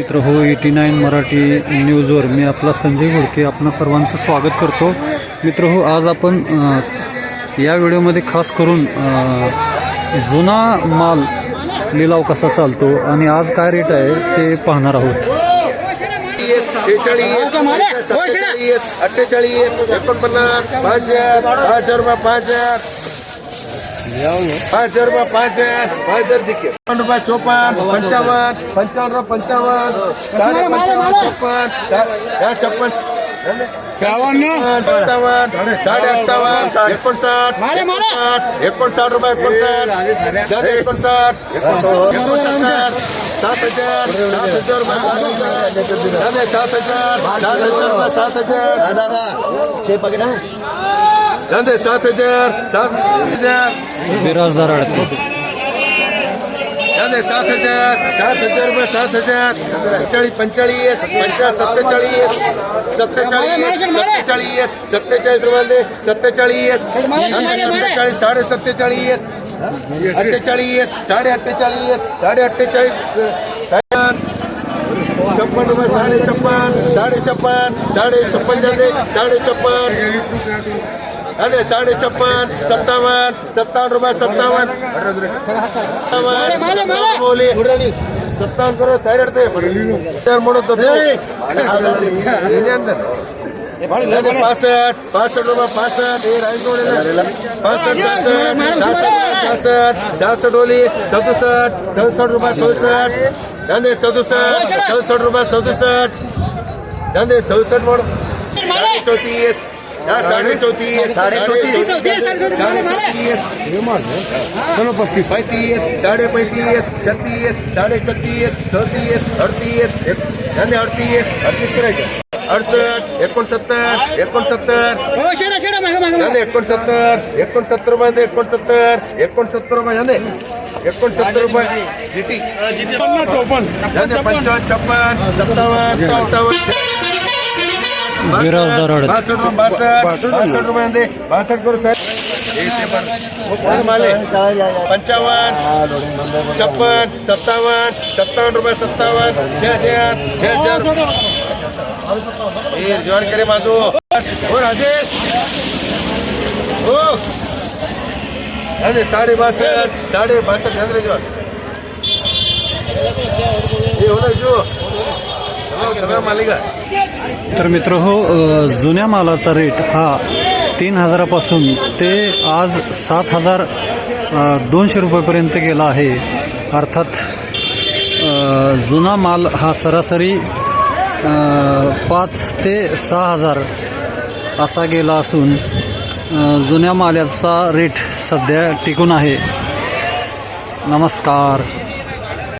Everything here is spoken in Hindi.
मित्र हो एटी नाईन मराठी न्यूजवर मी आपला संजय घोडके आपणा सर्वांचं स्वागत करतो. मित्र हो आज आपण या व्हिडिओमध्ये खास करून जुना माल लिलाव कसा चालतो आणि आज काय रेट आहे ते पाहणार आहोत. अठ्ठेचाळीस एकोणपन्नास पाच हजार पाच हजार पाच हज़ार पाच हज़ार एकोणसाठ एकोणसाठ एकोणसाठ रुपये धंदे सात हजार सात हजार बिराजदार अडते धंदे सात हजार सात हजार रुपये सात हजार चाळीस पंचाळीस पंचाळीस सत्तेचाळीस सत्तेचाळीस सत्तेचाळीस सत्तेचाळीस रुपये सत्तेचाळीस सत्तेचाळीस साडे सत्तेचाळीस अठ्ठेचाळीस साडे अठ्ठेचाळीस साडे अठ्ठेचाळीस छप्पन रुपये साडे छप्पन साडे छप्पन साडे छप्पन झाले साडे छप्पन. अरे साडे छप्पन सत्तावन्न रुपये सत्तावन्न सत्तावन्न बोली। सत्तावन्न करो सदुसष्ट रुपये सदुसष्ट धंदे सदुसष्ट सदुसष्ट सदुसष्ट म्हणून साडे चौतीस साडे चौतीस साडे चौतीस पैतीस छत्तीस छत्तीस चौतीस अडतीस अडतीस अडतीस करायचे अडसष्ट एकोणसत्तर एकोणसत्तर एकोणसत्तर एकोणसत्तर रुपये एकोणसत्तर एकोणसत्तर रुपये एकोणसत्तर रुपये जीटी धंदे पंचावन्न छप्पन सत्तावन्न अठ्ठावन्न વિરોધ દરોડ પંચાવન, છપ્પન, સત્તાવન સત્તાવન રૂપિયા, સત્તાવન, છ હજાર છ હજાર એ, જોર કરે બાજુ સાડી બાસઠ સાડી બાસઠ ચંદ્ર જો એ, ઓલો જો. તમે માલિકા. तर मित्र हो जुन्या मालाचा रेट हा तीन हजारापासून ते आज सात हजार दोनशे रुपयेपर्यंत गेला आहे. अर्थात जुना माल हा सरासरी पाच ते सहा हजार असा गेला असून जुन्या मालाचा रेट सध्या टिकून आहे. नमस्कार.